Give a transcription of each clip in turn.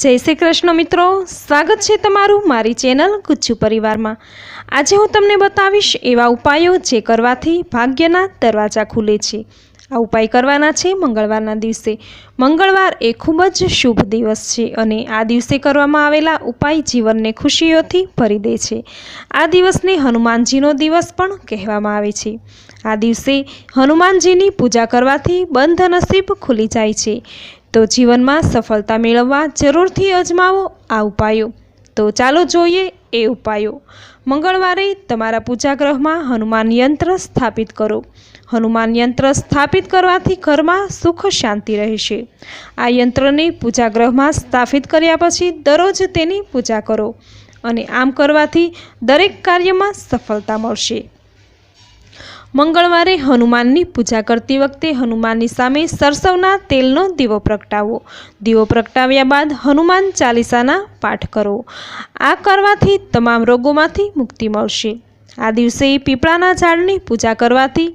જય શ્રી કૃષ્ણ મિત્રો. સ્વાગત છે તમારું મારી ચેનલ ગુચ્છુ પરિવારમાં. આજે હું તમને બતાવીશ એવા ઉપાયો જે કરવાથી ભાગ્યના દરવાજા ખુલે છે. આ ઉપાય કરવાના છે મંગળવારના દિવસે. મંગળવાર એ ખૂબ જ શુભ દિવસ છે અને આ દિવસે કરવામાં આવેલા ઉપાય જીવનને ખુશીઓથી ભરી દે છે. આ દિવસને હનુમાનજીનો દિવસ પણ કહેવામાં આવે છે. આ દિવસે હનુમાનજીની પૂજા કરવાથી બંધ નસીબ ખુલી જાય છે. તો જીવનમાં સફળતા મેળવવા જરૂરથી અજમાવો આ ઉપાયો. તો ચાલો જોઈએ એ ઉપાયો. મંગળવારે તમારા પૂજાગ્રહમાં હનુમાન યંત્ર સ્થાપિત કરો. હનુમાન યંત્ર સ્થાપિત કરવાથી ઘરમાં સુખ શાંતિ રહેશે. આ યંત્રને પૂજાગ્રહમાં સ્થાપિત કર્યા પછી દરરોજ તેની પૂજા કરો અને આમ કરવાથી દરેક કાર્યમાં સફળતા મળશે. મંગળવારે હનુમાનની પૂજા કરતી વખતે હનુમાનની સામે સરસવના તેલનો દીવો પ્રગટાવો. દીવો પ્રગટાવ્યા બાદ હનુમાન ચાલીસાના પાઠ કરો. આ કરવાથી તમામ રોગોમાંથી મુક્તિ મળશે. આ દિવસે પીપળાના ઝાડની પૂજા કરવાથી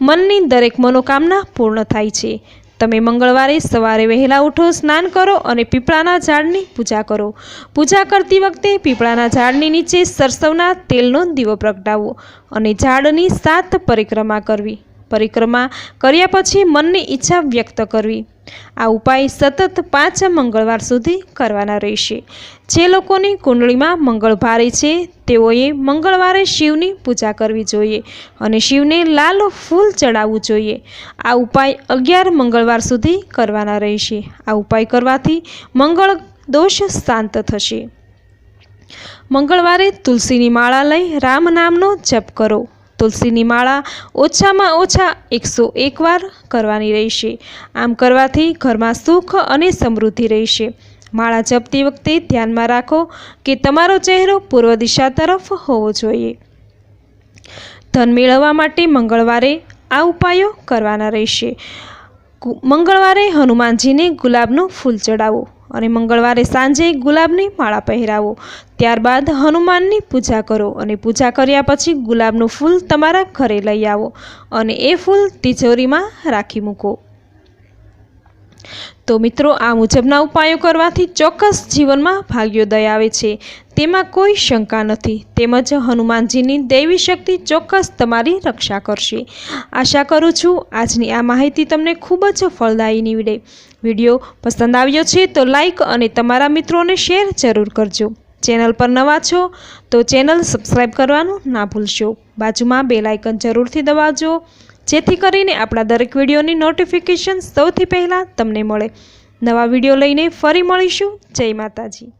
મનની દરેક મનોકામના પૂર્ણ થાય છે. તમે મંગળવારે સવારે વહેલા ઉઠો, સ્નાન કરો અને પીપળાના ઝાડની પૂજા કરો. પૂજા કરતી વખતે પીપળાના ઝાડની નીચે સરસવના તેલનો દીવો પ્રગટાવો અને ઝાડની સાત પરિક્રમા કરવી. પરિક્રમા કર્યા પછી મનની ઈચ્છા વ્યક્ત કરવી. આ ઉપાય સતત પાંચ મંગળવાર સુધી કરવાના રહેશે. જે લોકોની કુંડળીમાં મંગળ ભારે છે, તેઓએ મંગળવારે શિવની પૂજા કરવી જોઈએ અને શિવને લાલ ફૂલ ચડાવવું જોઈએ. આ ઉપાય અગિયાર મંગળવાર સુધી કરવાના રહેશે. આ ઉપાય કરવાથી મંગળ દોષ શાંત થશે. મંગળવારે તુલસીની માળા લઈ રામ નામનો જપ કરો. તુલસીની માળા ઓછામાં ઓછા એકસો એકવાર કરવાની રહેશે. આમ કરવાથી ઘરમાં સુખ અને સમૃદ્ધિ રહેશે. માળા જપતી વખતે ધ્યાનમાં રાખો કે તમારો ચહેરો પૂર્વ દિશા તરફ હોવો જોઈએ. ધન મેળવવા માટે મંગળવારે આ ઉપાયો કરવાના રહેશે. મંગળવારે હનુમાનજીને ગુલાબનું ફૂલ ચડાવો. અને મંગળવારે સાંજે ગુલાબની માળા પહેરાવો. ત્યારબાદ હનુમાનની પૂજા કરો અને પૂજા કર્યા પછી ગુલાબનું ફૂલ તમારા ઘરે લઈ આવો અને એ ફૂલ તિજોરીમાં રાખી મૂકો. તો મિત્રો, આ મુજબના ઉપાયો કરવાથી ચોક્કસ જીવનમાં ભાગ્યોદય આવે છે. તેમાં કોઈ શંકા નથી. તેમજ હનુમાનજીની દૈવી શક્તિ ચોક્કસ તમારી રક્ષા કરશે. આશા કરું છું આજની આ માહિતી તમને ખૂબ જ ફળદાયી નીવડે. વીડિયો પસંદ આવ્યો છે તો લાઇક અને તમારા મિત્રોને શેર જરૂર કરજો. ચેનલ પર નવા છો તો ચેનલ સબસ્ક્રાઈબ કરવાનું ના ભૂલશો. બાજુમાં બે લાઇકન જરૂરથી દબાવજો. જેથી કરીને આપણા દરેક વિડીયોની નોટિફિકેશન સૌથી પહેલાં તમને મળે. નવા વીડિયો લઈને ફરી મળીશું. જય માતાજી.